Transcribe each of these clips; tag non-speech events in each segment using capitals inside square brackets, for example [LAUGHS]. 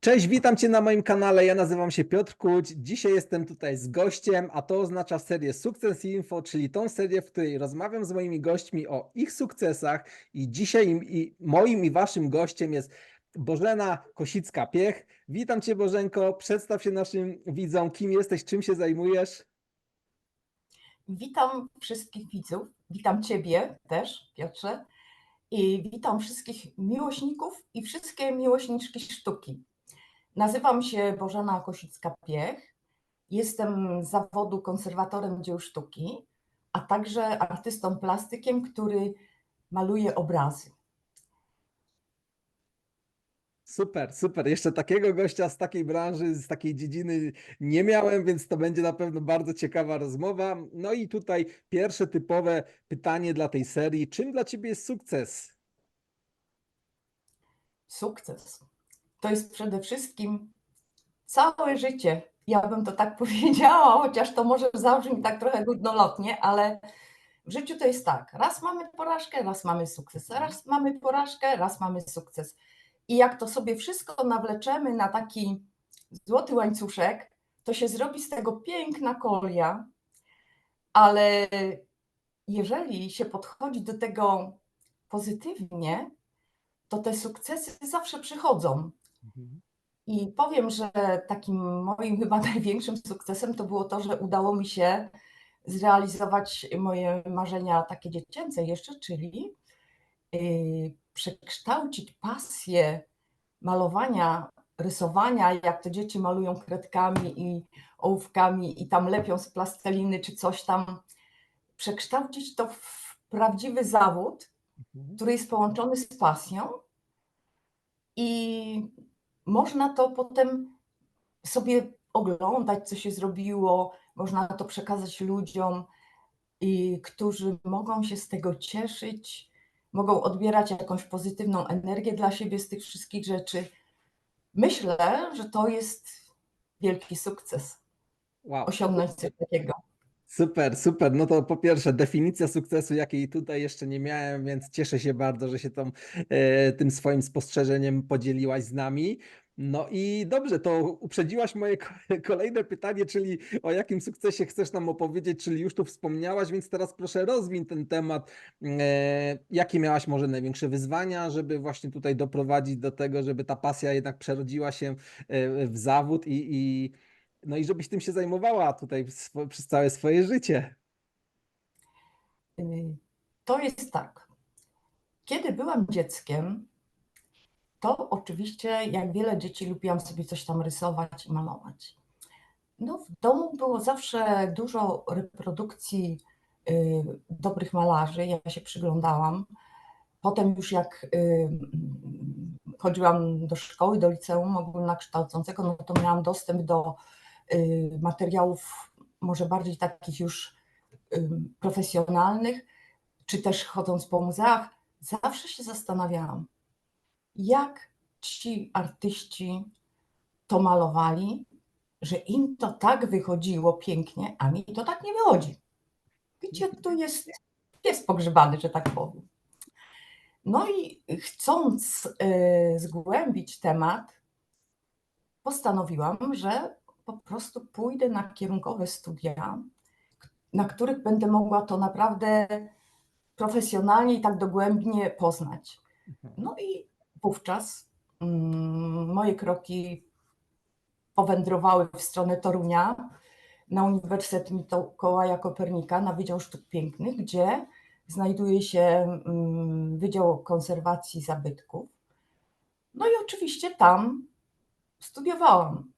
Cześć, witam Cię na moim kanale. Ja nazywam się Piotr Kuć. Dzisiaj jestem tutaj z gościem, a to oznacza serię Sukces Info, czyli tą serię, w której rozmawiam z moimi gośćmi o ich sukcesach. I dzisiaj im- i moim i Waszym gościem jest Bożena Kosicka-Piech. Witam Cię, Bożenko. Przedstaw się naszym widzom, kim jesteś, czym się zajmujesz. Witam wszystkich widzów, witam Ciebie też, Piotrze, i witam wszystkich miłośników i wszystkie miłośniczki sztuki. Nazywam się Bożena Kosicka-Piech, jestem z zawodu konserwatorem dzieł sztuki, a także artystą plastykiem, który maluje obrazy. Super, super. Jeszcze takiego gościa z takiej branży, z takiej dziedziny nie miałem, więc to będzie na pewno bardzo ciekawa rozmowa. No i tutaj pierwsze typowe pytanie dla tej serii. Czym dla Ciebie jest sukces? Sukces to jest przede wszystkim całe życie. Ja bym to tak [LAUGHS] powiedziała, chociaż to może zabrzmi tak trochę górnolotnie, ale w życiu to jest tak. Raz mamy porażkę, raz mamy sukces. Raz mamy porażkę, raz mamy sukces. I jak to sobie wszystko nawleczemy na taki złoty łańcuszek, to się zrobi z tego piękna kolia, ale jeżeli się podchodzi do tego pozytywnie, to te sukcesy zawsze przychodzą. I powiem, że takim moim chyba [LAUGHS] największym sukcesem to było to, że udało mi się zrealizować moje marzenia takie dziecięce jeszcze, czyli yy, przekształcić pasję malowania, rysowania, jak to dzieci malują kredkami i ołówkami i tam lepią z plasteliny czy coś tam, przekształcić to w prawdziwy zawód, który jest połączony z pasją i można to potem sobie oglądać, co się zrobiło, można to przekazać ludziom, i którzy mogą się z tego cieszyć, mogą odbierać jakąś pozytywną energię dla siebie z tych wszystkich rzeczy. Myślę, że to jest wielki sukces Wow. osiągnąć coś takiego. Super, super. No to po pierwsze, definicja sukcesu, jakiej tutaj jeszcze nie miałem, więc cieszę się bardzo, że się tą, e, tym swoim spostrzeżeniem podzieliłaś z nami. No i dobrze, to uprzedziłaś moje ko- kolejne pytanie, czyli o jakim sukcesie chcesz nam opowiedzieć, czyli już tu wspomniałaś, więc teraz proszę rozwin ten temat. E, jakie miałaś może największe wyzwania, żeby właśnie tutaj doprowadzić do tego, żeby ta pasja jednak przerodziła się e, w zawód i, i no i żebyś tym się zajmowała tutaj przez całe swoje życie. Y, To jest tak. Kiedy byłam dzieckiem, to oczywiście, jak wiele dzieci, lubiłam sobie coś tam rysować i malować. No, w domu było zawsze dużo reprodukcji y, dobrych malarzy. Ja się przyglądałam. Potem, już jak y, chodziłam do szkoły, do liceum ogólnokształcącego, no to miałam dostęp do materiałów może bardziej takich już profesjonalnych, czy też chodząc po muzeach, zawsze się zastanawiałam, jak ci artyści to malowali, że im to tak wychodziło pięknie, a mi to tak nie wychodzi. Gdzie tu jest pies pogrzebany, że tak powiem. No i chcąc y, zgłębić temat, postanowiłam, że po prostu pójdę na kierunkowe studia, na których będę mogła to naprawdę profesjonalnie i tak dogłębnie poznać. No i wówczas mm, moje kroki powędrowały w stronę Torunia na Uniwersytet Mikołaja Kopernika na Wydział Sztuk Pięknych, gdzie znajduje się mm, Wydział Konserwacji Zabytków. No i oczywiście tam studiowałam.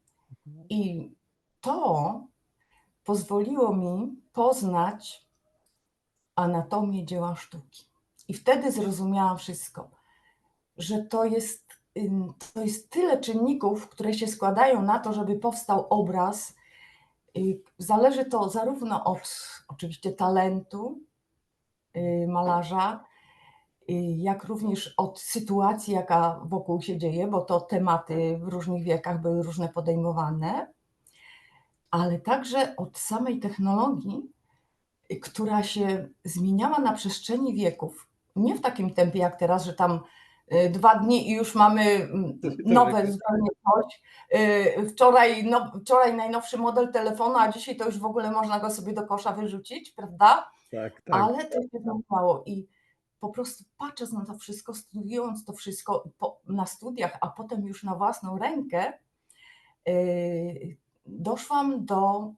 I to pozwoliło mi poznać anatomię dzieła sztuki. I wtedy zrozumiałam wszystko, że to jest, to jest tyle czynników, które się składają na to, żeby powstał obraz. Y, Zależy to zarówno od oczywiście talentu y, malarza, jak również od sytuacji, jaka wokół się dzieje, bo to tematy w różnych wiekach były różne podejmowane, ale także od samej technologii, y, która się zmieniała na przestrzeni wieków. Nie w takim tempie jak teraz, że tam y, dwa dni i już mamy mm, nowe zupełnie coś. Y, Wczoraj, no, wczoraj najnowszy model telefonu, a dzisiaj to już w ogóle można go sobie do kosza wyrzucić, prawda? Tak, tak. Ale to się zamknęło i po prostu patrząc na to wszystko, studiując to wszystko po, na studiach, a potem już na własną rękę, yy, doszłam do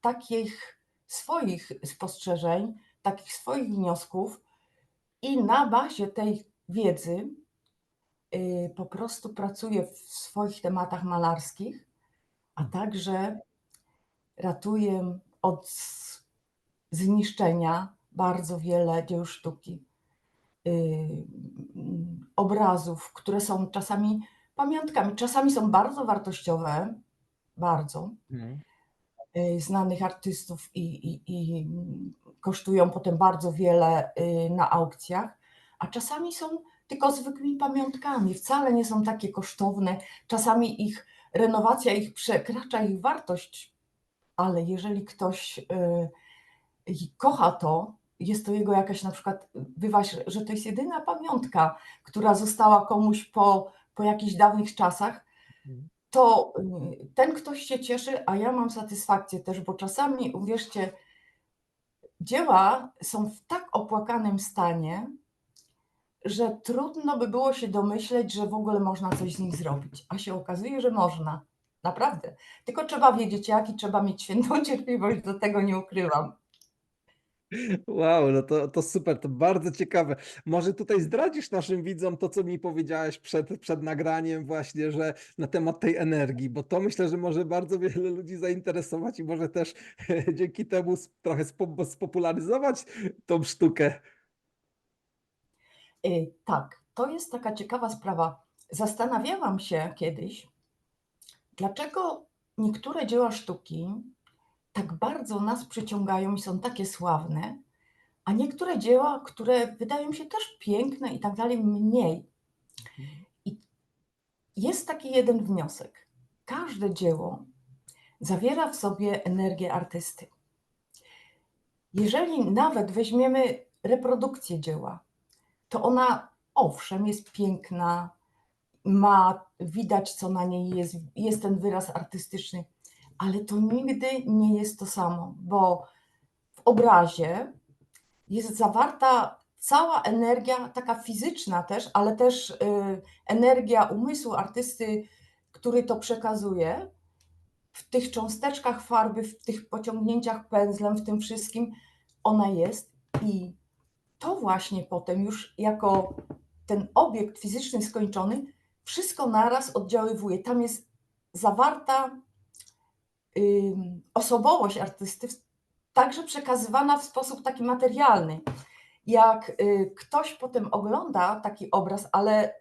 takich swoich spostrzeżeń, takich swoich wniosków i na bazie tej wiedzy yy, po prostu pracuję w swoich tematach malarskich, a także ratuję od zniszczenia bardzo wiele dzieł sztuki, obrazów, które są czasami pamiątkami, czasami są bardzo wartościowe, bardzo, Mhm. yy, znanych artystów i, i, i kosztują potem bardzo wiele yy, na aukcjach, a czasami są tylko zwykłymi pamiątkami, wcale nie są takie kosztowne, czasami ich renowacja ich przekracza ich wartość, ale jeżeli ktoś kocha to, jest to jego jakaś na przykład, bywa, że to jest jedyna pamiątka, która została komuś po, po jakichś dawnych czasach, Mhm. to y, ten ktoś się cieszy, a ja mam satysfakcję też, bo czasami, uwierzcie, dzieła są w tak opłakanym stanie, że trudno by było się domyśleć, że w ogóle można coś z nich zrobić, a się okazuje, że można. Naprawdę. Tylko trzeba wiedzieć jak i trzeba mieć [LAUGHS] świętą cierpliwość, do tego nie ukrywam. Wow, no to, to super, to bardzo ciekawe. Może tutaj zdradzisz naszym widzom to, co mi powiedziałeś przed, przed nagraniem, właśnie, że na temat tej energii, bo to myślę, że może bardzo wiele ludzi zainteresować i może też [LAUGHS] dzięki temu trochę spo- spopularyzować tą sztukę. Y, Tak, to jest taka ciekawa sprawa. Zastanawiałam się kiedyś, dlaczego niektóre dzieła sztuki tak bardzo nas przyciągają i są takie sławne, a niektóre dzieła, które wydają się też piękne i tak dalej, mniej. Jest taki jeden wniosek. Każde dzieło zawiera w sobie energię artysty. Jeżeli nawet weźmiemy reprodukcję dzieła, to ona owszem jest piękna, ma widać co na niej jest, jest ten wyraz artystyczny, ale to nigdy nie jest to samo, bo w obrazie jest zawarta cała energia, taka fizyczna też, ale też y, energia umysłu artysty, który to przekazuje w tych cząsteczkach farby, w tych pociągnięciach pędzlem, w tym wszystkim ona jest i to właśnie potem już jako ten obiekt fizyczny skończony, wszystko naraz oddziaływuje. Tam jest zawarta osobowość artysty, także przekazywana w sposób taki materialny. Jak y, ktoś potem ogląda taki obraz, ale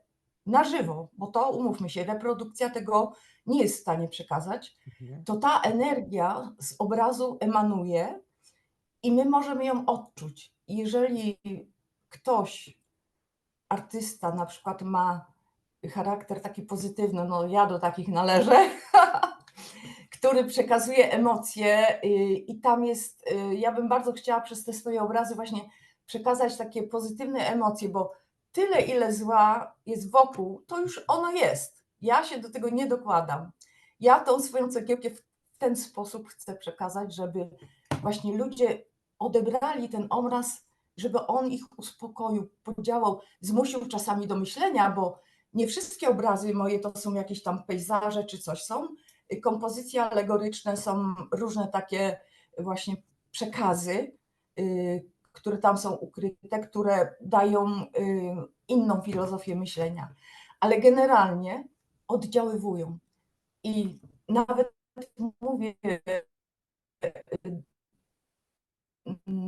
na żywo, bo to umówmy się, reprodukcja tego nie jest w stanie przekazać, to ta energia z obrazu emanuje i my możemy ją odczuć. Jeżeli ktoś, artysta na przykład ma charakter taki pozytywny, no ja do takich należę, [LAUGHS] który przekazuje emocje y, i tam jest, y, ja bym bardzo chciała przez te swoje obrazy właśnie przekazać takie pozytywne emocje, bo tyle ile zła jest wokół, to już ono jest. Ja się do tego nie dokładam. Ja tą swoją cegiełkę w ten sposób chcę przekazać, żeby właśnie ludzie odebrali ten obraz, żeby on ich uspokoił, podziałał, zmusił czasami do myślenia, bo nie wszystkie obrazy moje to są jakieś tam pejzaże czy coś. Są kompozycje alegoryczne, są różne takie właśnie przekazy, y, które tam są ukryte, które dają y, inną filozofię myślenia, ale generalnie oddziaływują. I nawet mówię y,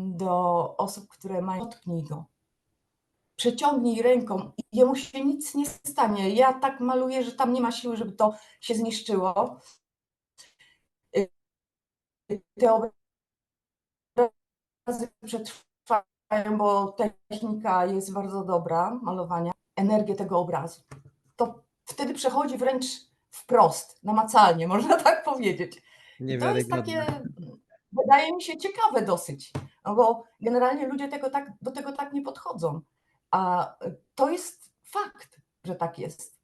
do osób, które mają dotknij go. Przeciągnij ręką i jemu się nic nie stanie. Ja tak maluję, że tam nie ma siły, żeby to się zniszczyło. Te obrazy przetrwają, bo technika jest bardzo dobra malowania, energię tego obrazu. To wtedy przechodzi wręcz wprost, namacalnie, [LAUGHS] można tak powiedzieć. To jest takie, wydaje mi się, ciekawe dosyć, no bo generalnie ludzie tego tak, do tego tak nie podchodzą. A y, to jest fakt, że tak jest.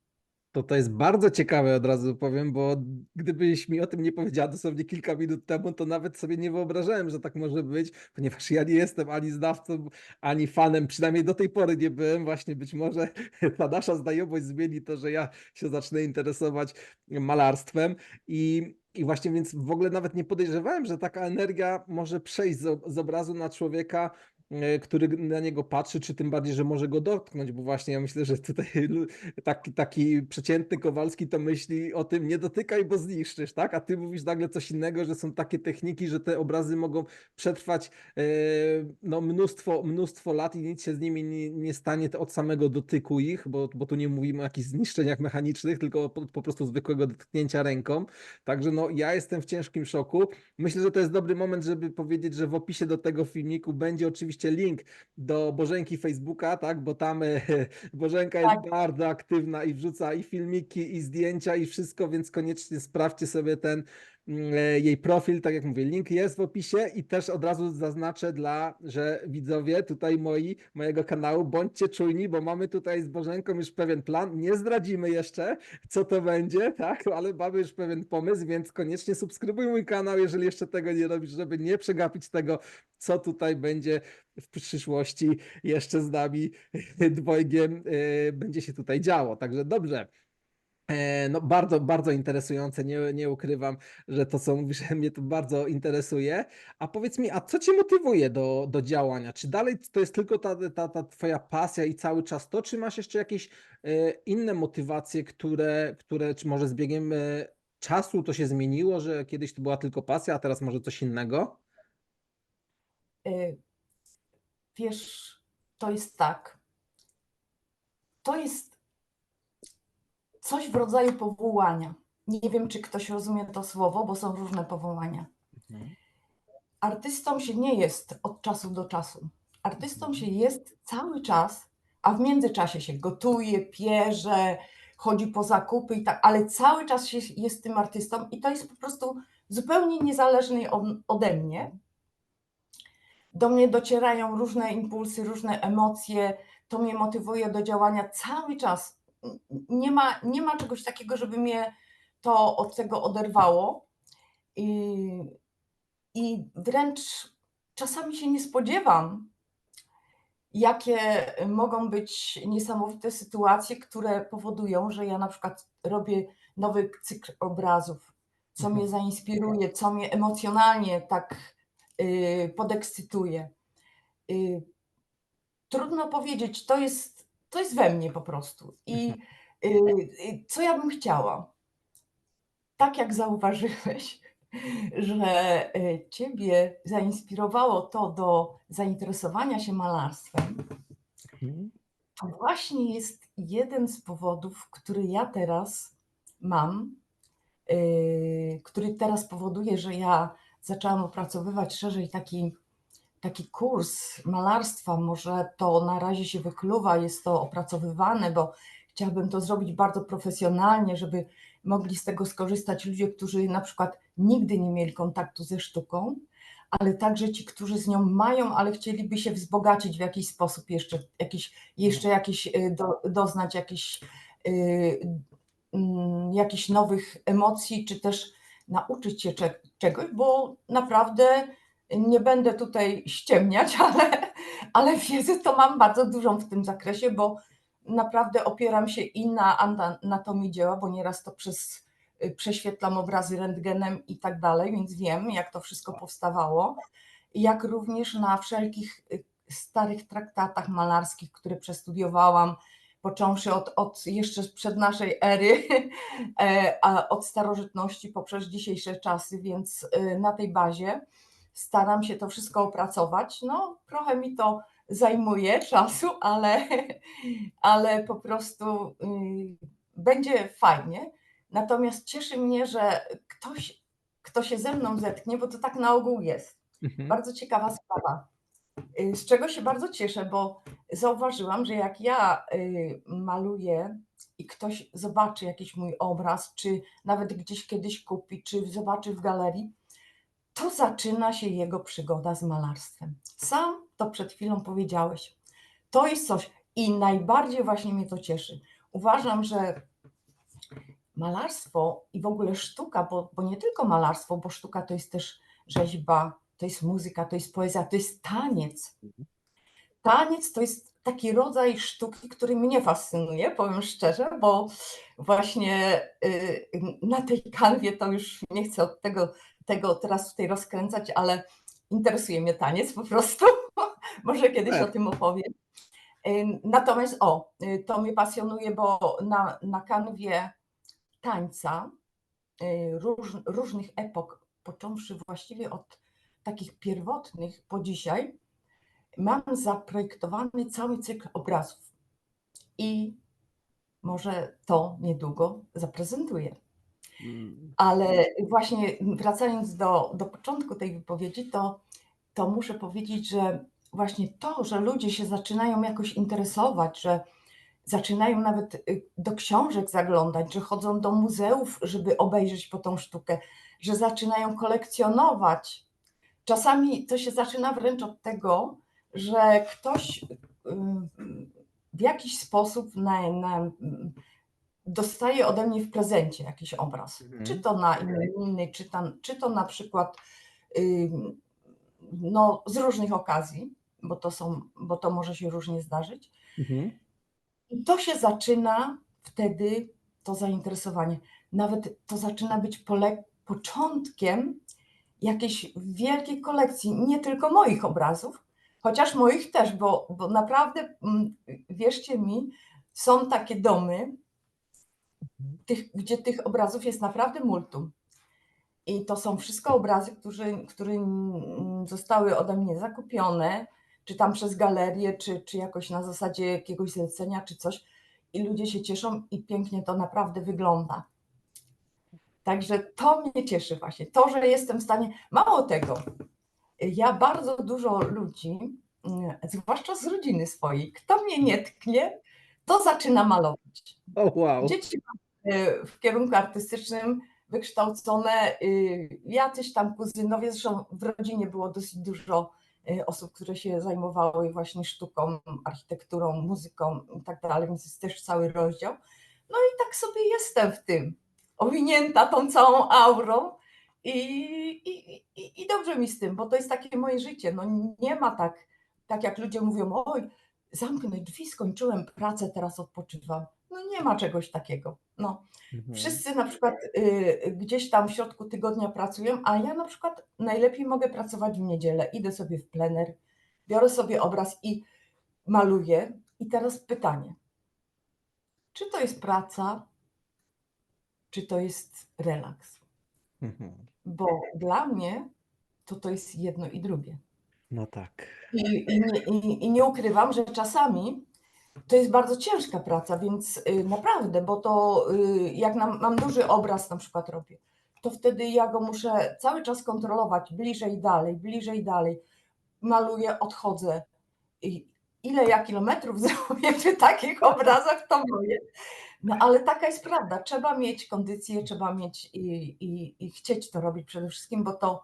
To to jest bardzo ciekawe, od razu powiem, bo gdybyś mi o tym nie powiedziała dosłownie kilka minut temu, to nawet sobie nie wyobrażałem, że tak może być, ponieważ ja nie jestem ani znawcą, ani fanem, przynajmniej do tej pory nie byłem. Właśnie być może [LAUGHS] ta nasza znajomość zmieni to, że ja się zacznę interesować malarstwem i i właśnie więc w ogóle nawet nie podejrzewałem, że taka energia może przejść z, obrazu na człowieka, który na niego patrzy, czy tym bardziej, że może go dotknąć, bo właśnie ja myślę, że tutaj [LAUGHS] taki, taki przeciętny Kowalski to myśli o tym, nie dotykaj, bo zniszczysz, tak? A ty mówisz nagle coś innego, że są takie techniki, że te obrazy mogą przetrwać e, no, mnóstwo, mnóstwo lat i nic się z nimi nie, nie stanie od samego dotyku ich, bo, bo tu nie mówimy o jakichś zniszczeniach mechanicznych, tylko po, po prostu zwykłego dotknięcia ręką. Także no, ja jestem w ciężkim szoku. Myślę, że to jest dobry moment, żeby powiedzieć, że w opisie do tego filmiku będzie oczywiście link do Bożenki Facebooka, tak, bo tam e, [LAUGHS] Bożenka jest Tak. bardzo aktywna i wrzuca i filmiki, i zdjęcia, i wszystko, więc koniecznie sprawdźcie sobie ten jej profil, tak jak mówię, link jest w opisie i też od razu zaznaczę dla, że widzowie tutaj moi, mojego kanału, bądźcie czujni, bo mamy tutaj z Bożenką już pewien plan, nie zdradzimy jeszcze, co to będzie, tak, ale mamy już pewien pomysł, więc koniecznie subskrybuj mój kanał, jeżeli jeszcze tego nie robisz, żeby nie przegapić tego, co tutaj będzie w przyszłości jeszcze z nami [LAUGHS] dwojgiem e, będzie się tutaj działo. Także dobrze. E, No bardzo, bardzo interesujące, nie, nie ukrywam, że to co mówisz [LAUGHS] mnie to bardzo interesuje. A powiedz mi, a co cię motywuje do, do działania? Czy dalej to jest tylko ta, ta, ta twoja pasja i cały czas to, czy masz jeszcze jakieś e, inne motywacje, które, które czy może z biegiem e, czasu to się zmieniło, że kiedyś to była tylko pasja, a teraz może coś innego? Wiesz, to jest tak. To jest coś w rodzaju powołania. Nie wiem, czy ktoś rozumie to słowo, bo są różne powołania. Artystą się nie jest od czasu do czasu. Artystą się jest cały czas, a w międzyczasie się gotuje, pierze, chodzi po zakupy i tak, ale cały czas się jest tym artystą i to jest po prostu zupełnie niezależny od, ode mnie. Do mnie docierają różne impulsy, różne emocje, to mnie motywuje do działania cały czas. Nie ma, nie ma czegoś takiego, żeby mnie to od tego oderwało. I, i wręcz czasami się nie spodziewam, jakie mogą być niesamowite sytuacje, które powodują, że ja na przykład robię nowy cykl obrazów, co Mhm. mnie zainspiruje, co mnie emocjonalnie tak y, podekscytuje. Y, trudno powiedzieć, to jest, to jest we mnie po prostu. I y, y, co ja bym chciała? Tak jak zauważyłeś, [LAUGHS] że y, Ciebie zainspirowało to do zainteresowania się malarstwem, Mhm. to właśnie jest jeden z powodów, który ja teraz mam, który teraz powoduje, że ja zaczęłam opracowywać szerzej taki, taki kurs malarstwa. Może to na razie się wykluwa, jest to opracowywane, bo chciałabym to zrobić bardzo profesjonalnie, żeby mogli z tego skorzystać ludzie, którzy na przykład nigdy nie mieli kontaktu ze sztuką, ale także ci, którzy z nią mają, ale chcieliby się wzbogacić w jakiś sposób jeszcze, jakieś, jeszcze jakieś y, do, doznać jakichś y, mm, jakichś nowych emocji, czy też nauczyć się cze- czegoś, bo naprawdę nie będę tutaj ściemniać, [LAUGHS] ale, ale wiedzę to mam bardzo dużą w tym zakresie, bo naprawdę opieram się i na anatomii dzieła, bo nieraz to przez y, prześwietlam obrazy rentgenem i tak dalej, więc wiem, jak to wszystko powstawało. Jak również na wszelkich y, starych traktatach malarskich, które przestudiowałam, począwszy od, od jeszcze przed naszej ery, [LAUGHS] e, od starożytności poprzez dzisiejsze czasy, więc y, na tej bazie staram się to wszystko opracować. No, trochę mi to zajmuje [LAUGHS] czasu, ale, ale po prostu y, będzie fajnie. Natomiast cieszy mnie, że ktoś, kto się ze mną zetknie, bo to tak na ogół jest. Mhm. Bardzo ciekawa sprawa. Y, Z czego się bardzo cieszę, bo zauważyłam, że jak ja y, maluję i ktoś zobaczy jakiś mój obraz, czy nawet gdzieś kiedyś kupi, czy zobaczy w galerii, to zaczyna się jego przygoda z malarstwem. Sam to przed chwilą powiedziałeś. To jest coś. I najbardziej właśnie mnie to cieszy. Uważam, że malarstwo i w ogóle sztuka, bo, bo nie tylko malarstwo, bo sztuka to jest też rzeźba, to jest muzyka, to jest poezja, to jest taniec. Taniec to jest taki rodzaj sztuki, który mnie fascynuje, powiem szczerze, bo właśnie y, na tej kanwie to już nie chcę od tego, tego teraz tutaj rozkręcać, ale interesuje mnie taniec po prostu. [LAUGHS] Może kiedyś o Super. tym opowiem. Y, Natomiast o, y, to mnie pasjonuje, bo na, na kanwie tańca róż, różnych epok, począwszy właściwie od takich pierwotnych po dzisiaj, mam zaprojektowany cały cykl obrazów. I może to niedługo zaprezentuję. Mm, Ale właśnie wracając do, do początku tej wypowiedzi, to, to muszę powiedzieć, że właśnie to, że ludzie się zaczynają jakoś interesować, że zaczynają nawet y, do książek zaglądać, że chodzą do muzeów, żeby obejrzeć po tą sztukę, że zaczynają kolekcjonować. Czasami to się zaczyna wręcz od tego, że ktoś y, w jakiś sposób na, na, dostaje ode mnie w prezencie jakiś obraz. Mhm. Czy to na imieniny, czy, tam, czy to na przykład ym, no, z różnych okazji, bo to, są, bo to może się różnie zdarzyć. mhm. I to się zaczyna wtedy, to zainteresowanie. Nawet to zaczyna być pole, początkiem jakiejś wielkiej kolekcji, nie tylko moich obrazów, chociaż moich też, bo, bo naprawdę, mm, wierzcie mi, są takie domy, tych, gdzie tych obrazów jest naprawdę multum. I to są wszystko obrazy, którzy, które mm, zostały ode mnie zakupione, czy tam przez galerię, czy, czy jakoś na zasadzie jakiegoś zlecenia, czy coś. I ludzie się cieszą i pięknie to naprawdę wygląda. Także to mnie cieszy właśnie. To, że jestem w stanie. Mało tego, ja bardzo dużo ludzi, zwłaszcza z rodziny swojej, kto mnie nie tknie, to zaczyna malować. O wow. Dzieci y, w kierunku artystycznym wykształcone, y, jacyś tam kuzynowie, zresztą w rodzinie było dosyć dużo y, osób, które się zajmowały właśnie sztuką, architekturą, muzyką i tak dalej, więc jest też cały rozdział. No i tak sobie jestem w tym, owinięta tą całą aurą i, i, i, i dobrze mi z tym, bo to jest takie moje życie. No nie ma tak, tak jak ludzie mówią, oj, zamknę drzwi, skończyłem pracę, teraz odpoczywam. No nie ma czegoś takiego. No, Mhm. wszyscy na przykład y, gdzieś tam w środku tygodnia pracują, a ja na przykład najlepiej mogę pracować w niedzielę. Idę sobie w plener, biorę sobie obraz i maluję. I teraz pytanie, czy to jest praca, czy to jest relaks? Mhm. Bo dla mnie to to jest jedno i drugie. No tak. I, i, I nie ukrywam, że czasami to jest bardzo ciężka praca, więc y, naprawdę, bo to y, jak nam, mam duży obraz na przykład robię, to wtedy ja go muszę cały czas kontrolować, bliżej, dalej, bliżej, dalej. Maluję, odchodzę. I ile ja kilometrów [LAUGHS] zrobię przy takich obrazach, to moje. No ale taka jest prawda, trzeba mieć kondycję, trzeba mieć i, i, i chcieć to robić przede wszystkim, bo to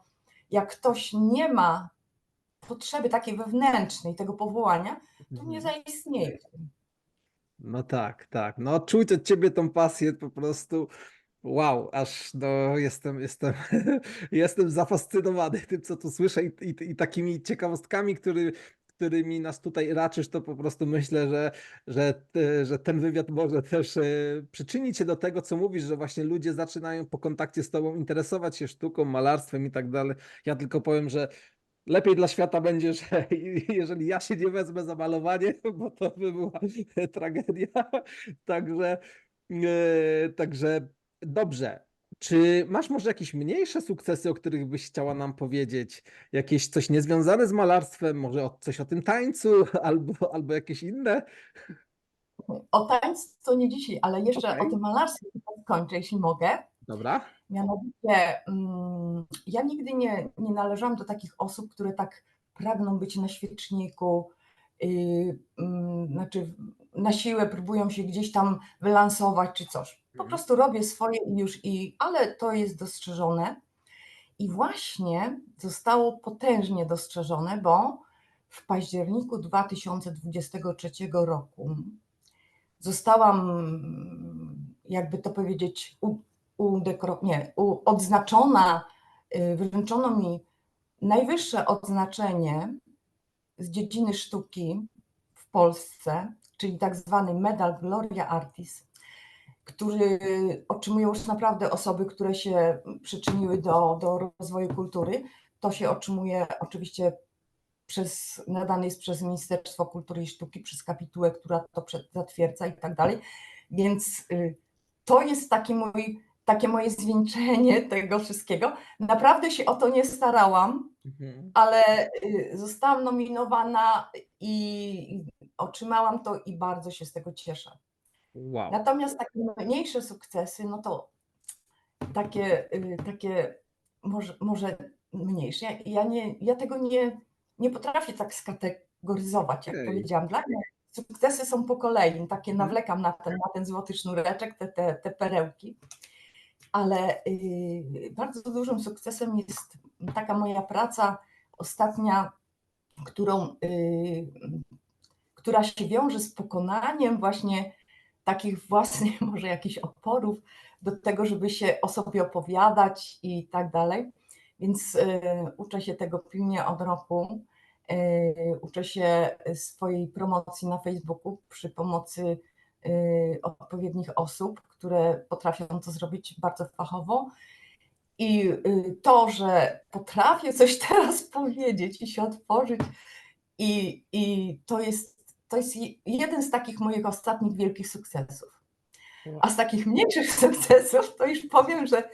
jak ktoś nie ma potrzeby takiej wewnętrznej, tego powołania, to nie Mhm. zaistnieje. No tak, tak. No czuć od ciebie tą pasję po prostu. Wow, aż no jestem, jestem, [LAUGHS] jestem zafascynowany tym, co tu słyszę i, i, i takimi ciekawostkami, który, którymi nas tutaj raczysz, to po prostu myślę, że, że, że ten wywiad może też e, przyczynić się do tego, co mówisz, że właśnie ludzie zaczynają po kontakcie z tobą interesować się sztuką, malarstwem i tak dalej. Ja tylko powiem, że lepiej dla świata będzie, że [LAUGHS] jeżeli ja się nie wezmę za malowanie, bo to by była [LAUGHS] tragedia. Także, e, także dobrze. Czy masz może jakieś mniejsze sukcesy, o których byś chciała nam powiedzieć? Jakieś coś niezwiązane z malarstwem, może coś o tym tańcu, [LAUGHS] albo, albo jakieś inne? O tańcu nie dzisiaj, ale jeszcze Okej. o tym malarstwie skończę, jeśli mogę. Dobra. Mianowicie, mm, ja nigdy nie, nie należałam do takich osób, które tak pragną być na świeczniku, yy, znaczy na siłę próbują się gdzieś tam wylansować czy coś. Po Mhm. prostu robię swoje i już, i, ale to jest dostrzeżone. I właśnie zostało potężnie dostrzeżone, bo w październiku 2023 roku zostałam, jakby to powiedzieć, u, udekro- nie, u, odznaczona, y, wręczono mi najwyższe odznaczenie z dziedziny sztuki w Polsce, czyli tak zwany medal Gloria Artis, który otrzymują już naprawdę osoby, które się przyczyniły do, do rozwoju kultury. To się otrzymuje oczywiście przez, nadany jest przez Ministerstwo Kultury i Sztuki, przez kapitułę, która to zatwierdza i tak dalej. Więc y, to jest taki mój, takie moje zwieńczenie [LAUGHS] tego wszystkiego. Naprawdę się o to nie starałam, Mhm. ale y, zostałam nominowana i otrzymałam to i bardzo się z tego cieszę. Wow. Natomiast takie mniejsze sukcesy, no to takie, y, takie może, może mniejsze. Ja- Ja, nie, ja tego nie, nie potrafię tak skategoryzować, jak Okej. powiedziałam. Dla mnie sukcesy są po kolei, takie Mhm. nawlekam na ten, na ten złoty sznureczek, te, te, te perełki. Ale y, bardzo dużym sukcesem jest taka moja praca ostatnia, którą, y, która się wiąże z pokonaniem właśnie takich własnych [LAUGHS] może jakichś oporów do tego, żeby się o sobie opowiadać i tak dalej. Więc y, uczę się tego pilnie od roku. Uczę się swojej promocji na Facebooku przy pomocy odpowiednich osób, które potrafią to zrobić bardzo fachowo. I y, to, że potrafię coś [LAUGHS] teraz powiedzieć i się otworzyć, i, i to, jest, to jest je- jeden z takich moich ostatnich wielkich sukcesów. A z takich mniejszych [LAUGHS] sukcesów to już powiem, że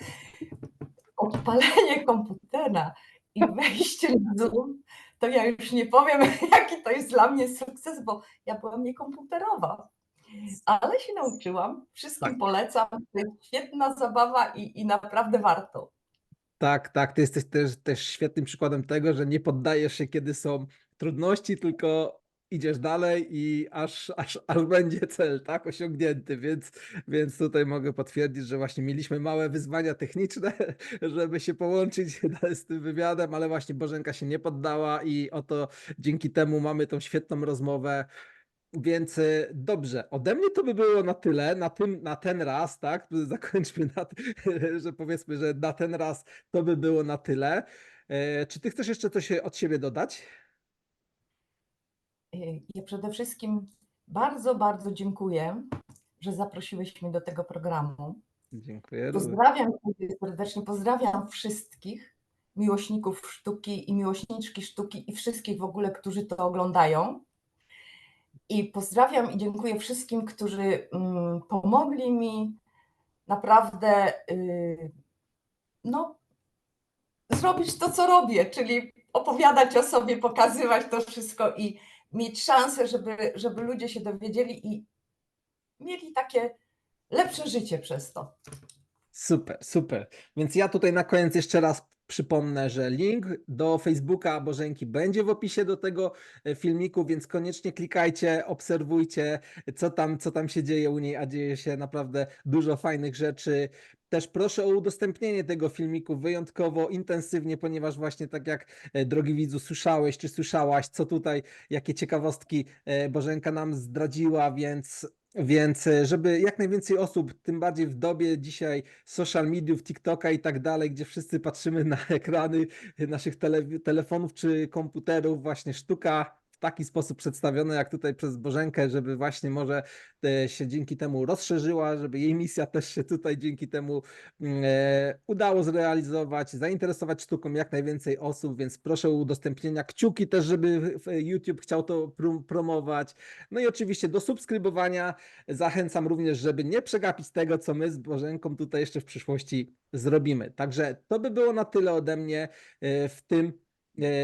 odpalenie komputera i wejście na Zoom, to ja już nie powiem, [LAUGHS] jaki to jest dla mnie sukces, bo ja byłam niekomputerowa. Ale się nauczyłam, wszystkim Tak. polecam, to jest świetna zabawa i, i naprawdę warto. Tak, tak, ty jesteś też, też świetnym przykładem tego, że nie poddajesz się, kiedy są trudności, tylko idziesz dalej i aż, aż, aż będzie cel, tak, osiągnięty, więc, więc tutaj mogę potwierdzić, że właśnie mieliśmy małe wyzwania techniczne, [LAUGHS] żeby się połączyć [LAUGHS] z tym wywiadem, ale właśnie Bożenka się nie poddała i oto dzięki temu mamy tą świetną rozmowę. Więc y, dobrze, ode mnie to by było na tyle, na, tym, na ten raz, tak? [LAUGHS] Zakończmy na, [LAUGHS] że powiedzmy, że na ten raz to by było na tyle. E, Czy ty chcesz jeszcze coś od siebie dodać? Y, Ja przede wszystkim bardzo, bardzo dziękuję, że zaprosiłeś mnie do tego programu. Dziękuję. Pozdrawiam serdecznie, pozdrawiam wszystkich miłośników sztuki i miłośniczki sztuki i wszystkich w ogóle, którzy to oglądają. I pozdrawiam i dziękuję wszystkim, którzy mm, pomogli mi naprawdę y, no, zrobić to, co robię, czyli opowiadać o sobie, pokazywać to wszystko i mieć szansę, żeby, żeby ludzie się dowiedzieli i mieli takie lepsze życie przez to. Super, super. Więc ja tutaj na koniec jeszcze raz przypomnę, że link do Facebooka Bożenki będzie w opisie do tego e, filmiku, więc koniecznie klikajcie, obserwujcie, co tam, co tam się dzieje u niej, a dzieje się naprawdę dużo fajnych rzeczy. Też proszę o udostępnienie tego filmiku wyjątkowo intensywnie, ponieważ właśnie tak jak e, drogi widzu słyszałeś czy słyszałaś, co tutaj, jakie ciekawostki e, Bożenka nam zdradziła, więc więc e, żeby jak najwięcej osób, tym bardziej w dobie dzisiaj social mediów, TikToka i tak dalej, gdzie wszyscy patrzymy na [LAUGHS] ekrany naszych tele, telefonów czy komputerów, właśnie sztuka w taki sposób przedstawiona, jak tutaj przez Bożenkę, żeby właśnie może się dzięki temu rozszerzyła, żeby jej misja też się tutaj dzięki temu mm, e, udało zrealizować, zainteresować sztuką jak najwięcej osób, więc proszę o udostępnienia kciuki też, żeby YouTube chciał to prom- promować. No i oczywiście do subskrybowania. Zachęcam również, żeby nie przegapić tego, co my z Bożenką tutaj jeszcze w przyszłości zrobimy. Także to by było na tyle ode mnie e, w tym,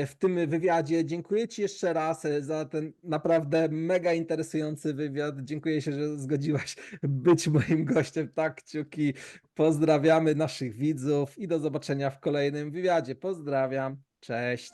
w tym wywiadzie. Dziękuję Ci jeszcze raz e, za ten naprawdę mega interesujący wywiad. Dziękuję się, że zgodziłaś [LAUGHS] być moim gościem. Tak, kciuki. Pozdrawiamy naszych widzów i do zobaczenia w kolejnym wywiadzie. Pozdrawiam. Cześć.